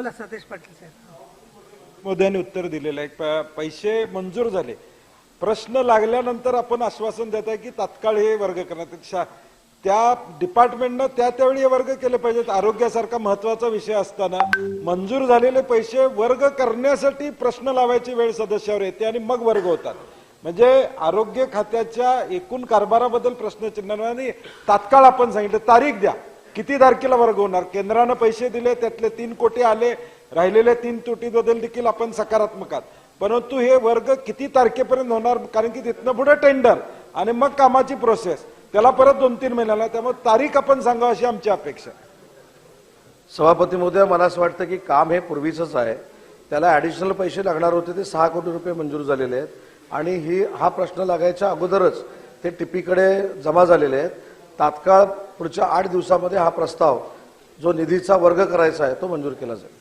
बोला सतेज पाटील साहेब. मोदयांनी उत्तर दिलेलं आहे. पैसे मंजूर झाले. प्रश्न लागल्यानंतर आपण आश्वासन देत आहे की तात्काळ हे वर्ग करण्यात त्या डिपार्टमेंटनं त्या त्यावेळी हे वर्ग केले पाहिजेत. आरोग्यासारखा महत्त्वाचा विषय असताना मंजूर झालेले पैसे वर्ग करण्यासाठी प्रश्न लावायची वेळ सदस्यावर येते आणि मग वर्ग होतात. म्हणजे आरोग्य खात्याच्या एकूण कारभाराबद्दल प्रश्नचिन्ह आणि तात्काळ आपण सांगितलं. तारीख द्या. किती तारखेला वर्ग होणार? केंद्रानं पैसे दिले त्यातले तीन कोटी आले राहिलेले तीन तुटीबद्दल देखील आपण सकारात्मक आहात. परंतु हे वर्ग किती तारखेपर्यंत होणार? कारण की तिथनं पुढे टेंडर आणि मग कामाची प्रोसेस त्याला परत दोन तीन महिन्याला. त्यामुळे तारीख आपण सांगा अशी आमची अपेक्षा आहे. सभापती महोदय मला असं वाटतं की काम हे पूर्वीचंच आहे. त्याला ॲडिशनल पैसे लागणार होते ते सहा कोटी रुपये मंजूर झालेले आहेत. आणि ही हा प्रश्न लागायच्या अगोदरच ते टिपीकडे जमा झालेले आहेत. तात्काळ पुढच्या आठ दिवसामध्ये हा प्रस्ताव जो निधीचा वर्ग करायचा आहे तो मंजूर केला जाईल.